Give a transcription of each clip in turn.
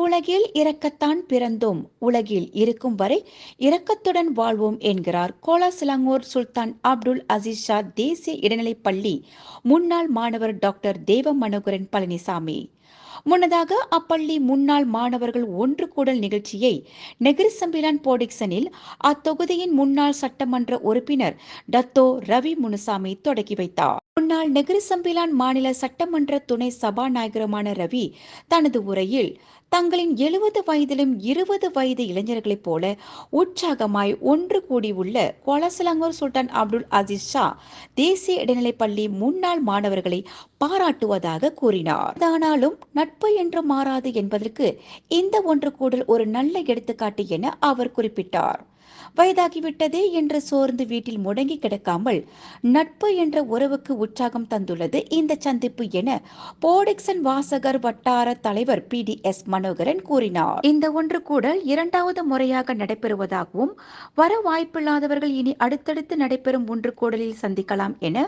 இவ்வுலகில் இரக்கத்தான் பிறந்தோம். உலகில் இருக்கும் வரை இரக்கத்துடன் வாழ்வோம் என்கிறார் கோலாசிலாங்கூர் சுல்தான் அப்துல் அசீஸ் ஷா தேசிய இடைநிலைப் பள்ளி முன்னாள் மாணவர் டாக்டர் தேவ மனோகரன் பழனிசாமி. முன்னதாக அப்பள்ளி முன்னாள் மாணவர்கள் ஒன்று கூடல் நிகழ்ச்சியை நெகிரி சம்பிலான் போடிக்சனில் அத்தொகுதியின் முன்னாள் சட்டமன்ற உறுப்பினர் டத்தோ ரவி முனுசாமி தொடங்கி வைத்தார். முன்னாள் நெகிரி சம்பிலான் மாநில சட்டமன்ற துணை சபாநாயகருமான ரவி தனது உரையில் தங்களின் எழுபது வயதிலும் இருபது வயது இளைஞர்களைப் போல உற்சாகமாய் ஒன்று கூடியுள்ள கோலசலங்கூர் சுல்தான் அப்துல் அசீஸ் ஷா தேசிய இடைநிலைப் பள்ளி முன்னாள் மாணவர்களை பாராட்டுவதாக கூறினார். ஆனாலும் நட்பு என்று மாறாது என்பதற்கு இந்த ஒன்று கூடல் ஒரு நல்ல எடுத்துக்காட்டு என அவர் குறிப்பிட்டார். வயதாகிவிட்டதே என்று சோர்ந்து வீட்டில் முடங்கி கிடக்காமல் நட்பு என்ற உறவுக்கு உற்சாகம் தந்துள்ளது இந்த சந்திப்பு என போடிக்சன் வாசகர் வட்டார தலைவர் பி டி எஸ் மனோகரன் கூறினார். இந்த ஒன்று கூடல் இரண்டாவது முறையாக நடைபெறுவதாகவும் வர வாய்ப்பில்லாதவர்கள் இனி அடுத்தடுத்து நடைபெறும் ஒன்று கூடலில் சந்திக்கலாம் என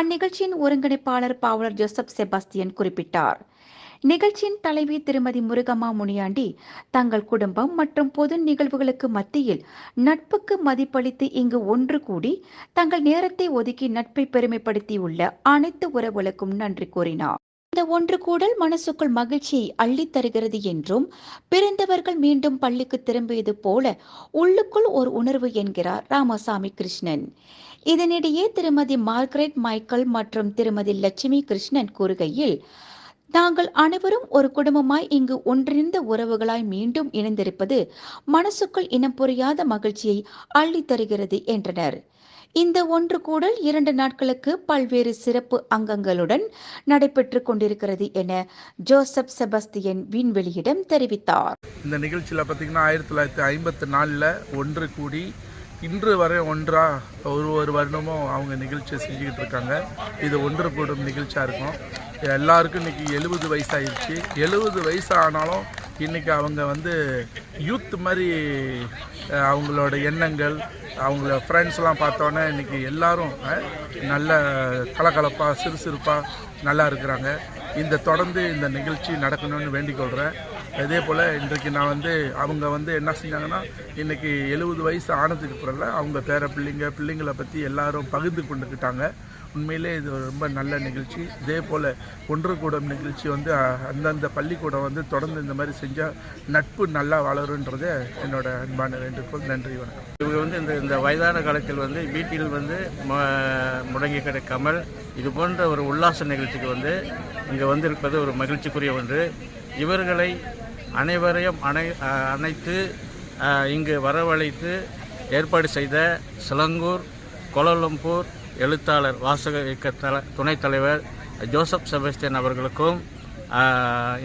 அந்நிகழ்ச்சியின் ஒருங்கிணைப்பாளர் பாவலர் ஜோசப் செபாஸ்தியன் குறிப்பிட்டார். நிகழ்ச்சியின் தலைவி திருமதி முருகம்மா முனியாண்டி தங்கள் குடும்பம் மற்றும் பொது நிகழ்வுகளுக்கு மத்தியில் நட்புக்கு மதிப்பளித்து இங்கு ஒன்று கூடி தங்கள் நேரத்தை ஒதுக்கி நட்பை பெருமைப்படுத்தியுள்ள அனைத்து உறவுகளுக்கும் நன்றி கூறினார். இந்த ஒன்று கூடல் மனசுக்குள் மகிழ்ச்சியை அள்ளித் தருகிறது என்றும் பிறந்தவர்கள் மீண்டும் பள்ளிக்கு திரும்பியது போல உள்ளுக்குள் ஒரு உணர்வு என்கிறார் ராமசாமி கிருஷ்ணன். இதனிடையே திருமதி மார்கரெட் மைக்கேல் மற்றும் திருமதி லட்சுமி கிருஷ்ணன் கூறுகையில் நாங்கள் அனைவரும் ஒரு குடும்பமாய் இங்கு ஒன்றிணைந்த உறவுகளாய் மீண்டும் இணைந்திருப்பது மனசுக்குள் இனம் புரியாத மகிழ்ச்சியை அள்ளித் தருகிறது என்றனர். இந்த ஒன்று கூடல் இரண்டு நாட்களுக்கு பல்வேறு சிறப்பு அங்கங்களுடன் நடைபெற்று கொண்டிருக்கிறது என ஜோசப் செபஸ்தியன் விண்வெளியிடம் தெரிவித்தார். இந்த நிகழ்ச்சியில் பார்த்தீங்கன்னா ஆயிரத்தி தொள்ளாயிரத்தி ஐம்பத்தி நாலில் ஒன்று கூடி இன்று வரை ஒன்றா ஒரு ஒரு வருடமும் அவங்க நிகழ்ச்சியை செஞ்சுக்கிட்டு இருக்காங்க. இது ஒன்று கூடும் நிகழ்ச்சியாக இருக்கும். எல்லாருக்கும் இன்றைக்கி எழுபது வயசாயிருச்சு எழுபது வயசு ஆனாலும் இன்றைக்கி அவங்க வந்து யூத் மாதிரி அவங்களோட எண்ணங்கள் அவங்கள ஃப்ரெண்ட்ஸ்லாம் பார்த்தோன்னே இன்றைக்கி எல்லோரும் நல்ல கலகலப்பாக சிறுசிறுப்பாக நல்லா இருக்கிறாங்க. இந்த தொடர்ந்து இந்த நிகழ்ச்சி நடக்கணும்னு வேண்டிக் கொள்கிறேன் இதே போல் இன்றைக்கு நான் வந்து அவங்க வந்து என்ன செஞ்சாங்கன்னா இன்றைக்கி எழுபது வயசு ஆனதுக்கு பிறகு அவங்க பேர பிள்ளைங்க பிள்ளைங்களை பற்றி எல்லாரும் பகிர்ந்து கொண்டுக்கிட்டாங்க. உண்மையிலே இது ரொம்ப நல்ல நிகழ்ச்சி. இதே போல் ஒன்று கூடம் நிகழ்ச்சி வந்து அந்தந்த பள்ளிக்கூடம் வந்து தொடர்ந்து இந்த மாதிரி செஞ்சால் நட்பு நல்லா வளருன்றதே என்னோட அன்பான வேண்டுகோள். நன்றி வணக்கம். இவங்க வந்து இந்த இந்த வயதான காலத்தில் வந்து வீட்டில் வந்து ம- முடங்கி கிடக்காமல் இது போன்ற ஒரு உல்லாச நிகழ்ச்சிக்கு வந்து இங்கே வந்திருப்பது ஒரு மகிழ்ச்சிக்குரிய ஒன்று. இவர்களை அனைவரையும் அனை அனைத்து இங்கு வரவழைத்து ஏற்பாடு செய்த சிலங்கூர் கோலாலம்பூர் எழுத்தாளர் வாசக இயக்க தல துணைத் தலைவர் ஜோசப் செபஸ்டியன் அவர்களுக்கும்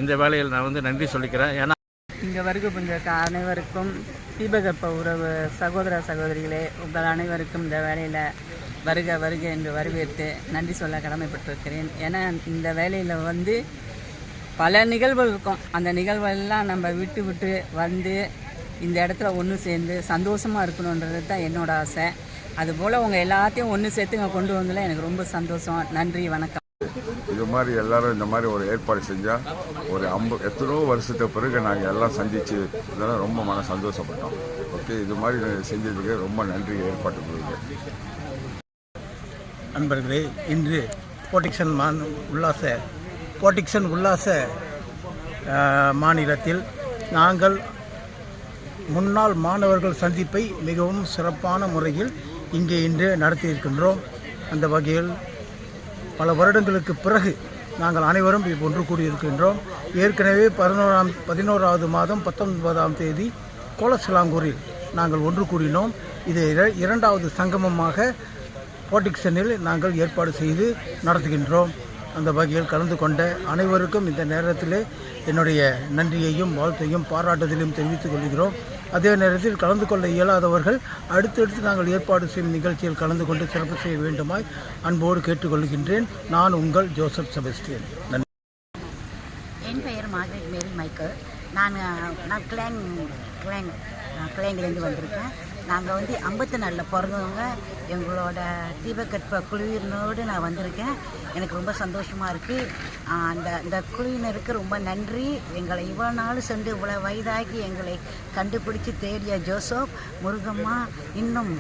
இந்த வேலையில் நான் வந்து நன்றி சொல்லிக்கிறேன். ஏன்னா இங்கே வருகை புரிந்திருக்க அனைவருக்கும் தீபகற்ப உறவு சகோதர சகோதரிகளே உங்கள் அனைவருக்கும் இந்த வேலையில் வருக வருக என்று வரவேற்று நன்றி சொல்ல கடமைப்பட்டிருக்கிறேன். ஏன்னா இந்த வேலையில் வந்து பல நிகழ்வுகள் இருக்கும். அந்த நிகழ்வெல்லாம் நம்ம விட்டு விட்டு வந்து இந்த இடத்துல ஒன்று சேர்ந்து சந்தோஷமாக இருக்கணுன்றது தான் என்னோட ஆசை. அதுபோல் உங்கள் எல்லாத்தையும் ஒன்று சேர்த்து இங்கே கொண்டு வந்ததில் எனக்கு ரொம்ப சந்தோஷம். நன்றி வணக்கம். இது மாதிரி எல்லாரும் இந்த மாதிரி ஒரு ஏற்பாடு செஞ்சால் ஒரு ஐம்ப எத்தனையோ வருஷத்துக்கு பிறகு நாங்கள் எல்லாம் சந்தித்து இதெல்லாம் ரொம்ப மன சந்தோஷப்பட்டோம். ஓகே இது மாதிரி செஞ்சதுக்கு ரொம்ப நன்றி ஏற்பாட்டு குழுவுக்கு நண்பர்களே இன்று போட்டிக்சன் மான் உல்லாச போட்டிக்சன் உல்லாச மாநிலத்தில் நாங்கள் முன்னாள் மாணவர்கள் சந்திப்பை மிகவும் சிறப்பான முறையில் இங்கே இன்று நடத்தியிருக்கின்றோம். அந்த வகையில் பல வருடங்களுக்கு பிறகு நாங்கள் அனைவரும் இப்போ ஒன்று கூடியிருக்கின்றோம். ஏற்கனவே பதினோராம் பதினோராவது மாதம் பத்தொன்பதாம் தேதி கோலசிலாங்கூரில் நாங்கள் ஒன்று கூடினோம். இது இர- இரண்டாவது சங்கமமாக போட்டிக்சனில் நாங்கள் ஏற்பாடு செய்து நடத்துகின்றோம். அந்த வகையில் கலந்து கொண்ட அனைவருக்கும் இந்த நேரத்தில் என்னுடைய நன்றியையும் வாழ்த்தையும் பாராட்டுதலையும் தெரிவித்துக் கொள்கிறோம். அதே நேரத்தில் கலந்து கொள்ள இயலாதவர்கள் அடுத்தடுத்து நாங்கள் ஏற்பாடு செய்யும் நிகழ்ச்சியில் கலந்து கொண்டு சிறப்பு செய்ய வேண்டுமாய் அன்போடு கேட்டுக்கொள்கின்றேன். நான் உங்கள் ஜோசப் செபஸ்டியன். நன்றி. என் பெயர் மார்கரெட் மேரி மைக்கேல். நான் நான் கிளாங் கிளாங் கிளாங்கிலேருந்து வந்திருக்கேன். நாங்கள் வந்து ஐம்பத்தி நாலில் பிறந்தவங்க. எங்களோட தீபகற்ப குழுவினரோடு நான் வந்திருக்கேன். எனக்கு ரொம்ப சந்தோஷமாக இருக்குது அந்த அந்த குழுவினருக்கு ரொம்ப நன்றி. எங்களை இவ்வளோ நாள் சென்று இவ்வளோ வயதாகி எங்களை கண்டுபிடிச்சி தேடிய ஜோசப் முருகம்மா இன்னும்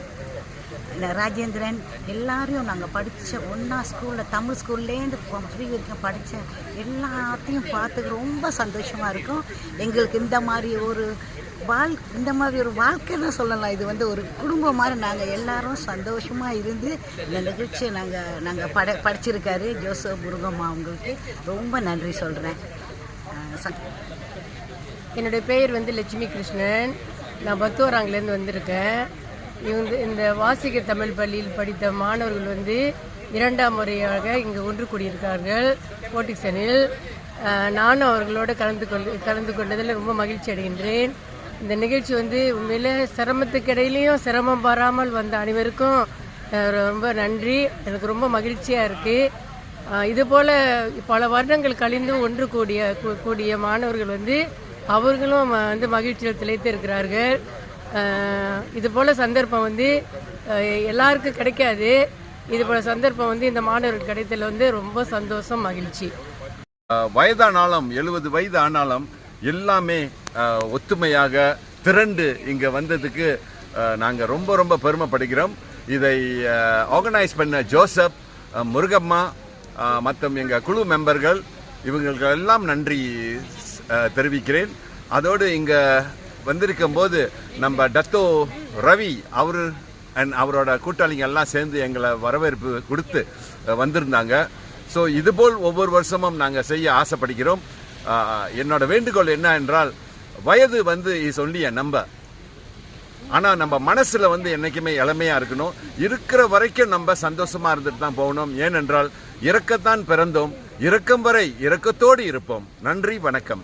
ராஜேந்திரன் எல்லாரையும் நாங்கள் படித்த ஒன்றா ஸ்கூலில் தமிழ் ஸ்கூல்லேருந்து ஃப்ரீ வரைக்கும் படித்த எல்லாத்தையும் பார்த்துக்க ரொம்ப சந்தோஷமாக இருக்கும். எங்களுக்கு இந்த மாதிரி ஒரு வாழ் இந்த மாதிரி ஒரு வாழ்க்கை தான் சொல்லலாம். இது வந்து ஒரு குடும்பம் மாதிரி நாங்கள் எல்லாரும் சந்தோஷமாக இருந்து இந்த நிகழ்ச்சியை நாங்கள் நாங்கள் பட படிச்சிருக்காரு ஜோசப் முருகம்மா அவங்களுக்கு ரொம்ப நன்றி சொல்கிறேன் என்னுடைய பெயர் வந்து லட்சுமி கிருஷ்ணன் நான் பத்துவராங்கிலேருந்து வந்திருக்கேன். இவங்க இந்த வாசிக்க தமிழ் பள்ளியில் படித்த மாணவர்கள் வந்து இரண்டாம் முறையாக இங்கே ஒன்று கூடியிருக்கார்கள் போட்டிக்சனில் நானும் அவர்களோடு கலந்து கொண்டு கலந்து கொண்டதில் ரொம்ப மகிழ்ச்சி அடைகின்றேன். இந்த நிகழ்ச்சி வந்து உண்மையில் சிரமத்துக்கு இடையிலையும் சிரமம் பாராமல் வந்த அனைவருக்கும் ரொம்ப நன்றி. எனக்கு ரொம்ப மகிழ்ச்சியாக இருக்குது இதுபோல் பல வருடங்கள் கழிந்து ஒன்று கூடிய கூடிய மாணவர்கள் வந்து அவர்களும் வந்து மகிழ்ச்சியில் திளைத்து இருக்கிறார்கள் இது சந்தர்ப்பம் வந்து எல்லாருக்கும் கிடைக்காது. இதுபோல் சந்தர்ப்பம் வந்து இந்த மாணவர்கள் கிடைத்ததில் வந்து ரொம்ப சந்தோஷம் மகிழ்ச்சி. வயதானாலும் எழுபது வயது ஆனாலும் எல்லாமே ஒத்துமையாக திரண்டு இங்கே வந்ததுக்கு நாங்கள் நாங்க ரொம்ப ரொம்ப பெருமைப்படுகிறோம். இதை ஆர்கனைஸ் பண்ண ஜோசப் முருகம்மா மற்றும் எங்க குழு மெம்பர்கள் இவங்களுக்கு எல்லாம் நன்றி தெரிவிக்கிறேன். அதோடு இங்க வந்திருக்கும் போது நம்ம டத்தோ ரவி அவர் அண்ட் அவரோட கூட்டாளிங்க எல்லாம் சேர்ந்து எங்களை வரவேற்பு கொடுத்து வந்திருந்தாங்க. ஸோ இதுபோல் ஒவ்வொரு வருஷமும் நாங்கள் செய்ய ஆசைப்படுகிறோம். என்னோட வேண்டுகோள் என்ன என்றால் வயது வந்து இஸ் ஒன்லி a நம்பர் ஆனால் நம்ம மனசில் வந்து என்றைக்குமே இளமையாக இருக்கணும். இருக்கிற வரைக்கும் நம்ம சந்தோஷமா இருந்துட்டு தான் போகணும். ஏனென்றால் இறக்கத்தான் பிறந்தோம். இறக்கம் வரை இறக்கத்தோடு இருப்போம். நன்றி வணக்கம்.